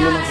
muna.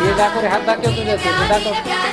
ते दाखव रे, हात दाखव तुझ्या, दाखव.